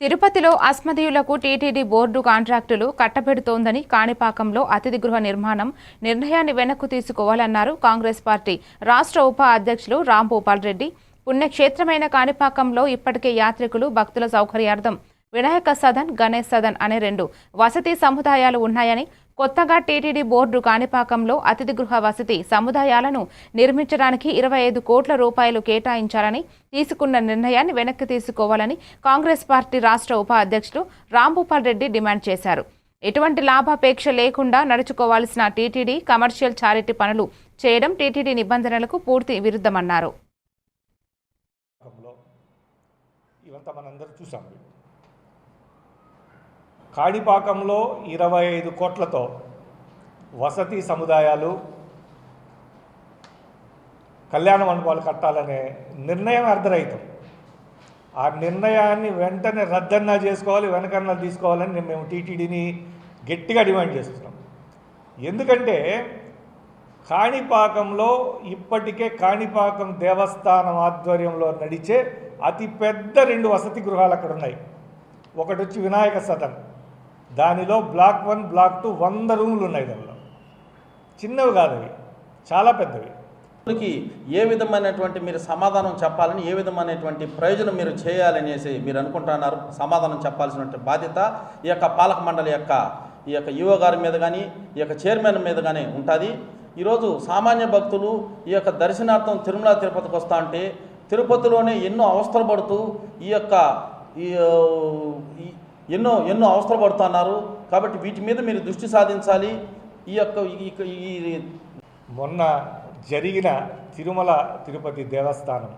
తిరుపతిలో అస్మదీయులకు TTD board కాంట్రాక్టులు కట్టబెడుతోందని కాణిపాకంలో అతిథి గృహ నిర్మాణం నిర్ణయాన్ని వెనక్కు తీసుకోవాలన్నారు కాంగ్రెస్ పార్టీ రాష్ట్ర ఉప అధ్యక్షులు రాంభూపాల్ రెడ్డి. పుణ్యక్షేత్రమైన కాణిపాకంలో ఇప్పటికే యాత్రికులు భక్తుల సౌకర్యార్థం వినాయక సదన్ గణేష్ సదన్ అనే రెండు వసతి సముదాయాలు ఉన్నాయని కొత్తగా టీటీడీ బోర్డు కాణిపాకంలో అతిథి గృహ వసతి సముదాయాలను నిర్మించడానికి ఇరవై ఐదు కోట్ల రూపాయలు కేటాయించాలని తీసుకున్న నిర్ణయాన్ని వెనక్కి తీసుకోవాలని కాంగ్రెస్ పార్టీ రాష్ట్ర ఉపాధ్యక్షులు రాంభూపాల్ రెడ్డి డిమాండ్ చేశారు. ఎటువంటి లాభాపేక్ష లేకుండా నడుచుకోవాల్సిన టీటీడీ కమర్షియల్ చారిటీ పనులు చేయడం టీటీడీ నిబంధనలకు పూర్తి విరుద్ధమన్నారు. ఇవంతా మనందరూ చూసాం. కాణిపాకంలో ఇరవై ఐదు కోట్లతో వసతి సముదాయాలు కళ్యాణ మండపాలు కట్టాలనే నిర్ణయం అర్ధరహితం. ఆ నిర్ణయాన్ని వెంటనే రద్దన్నా చేసుకోవాలి వెనకన్నా తీసుకోవాలని మేము టీటీడీని గట్టిగా డిమాండ్ చేస్తున్నాం. ఎందుకంటే కాణిపాకంలో ఇప్పటికే కాణిపాకం దేవస్థానం ఆధ్వర్యంలో నడిచే అతి పెద్ద రెండు వసతి గృహాలు అక్కడ ఉన్నాయి ఒకటి వచ్చి వినాయక సదన్. దానిలో బ్లాక్ వన్ బ్లాక్ టూ వంద రూములు ఉన్నాయి దానిలో. చిన్నవి కాదు అవి. చాలా పెద్దవి. కి ఏ విధమైనటువంటి మీరు సమాధానం చెప్పాలని ఏ విధమైనటువంటి ప్రయోజనం మీరు చేయాలనేసి మీరు అనుకుంటున్నారు సమాధానం చెప్పాల్సినటువంటి బాధ్యత ఈ యొక్క పాలక మండలి యొక్క ఈ యొక్క ఈవో గారి మీద కానీ ఈ యొక్క చైర్మన్ మీద కానీ ఉంటుంది. ఈరోజు సామాన్య భక్తులు ఈ యొక్క దర్శనార్థం తిరుమల తిరుపతికి వస్తా అంటే తిరుపతిలోనే ఎన్నో అవస్థలు పడుతూ ఈ యొక్క ఈ- ఎన్నో ఎన్నో అవస్థలు పడుతున్నారు కాబట్టి వీటి మీద మీరు దృష్టి సాధించాలి. ఈ యొక్క ఈ- ఈ మొన్న జరిగిన తిరుమల తిరుపతి దేవస్థానం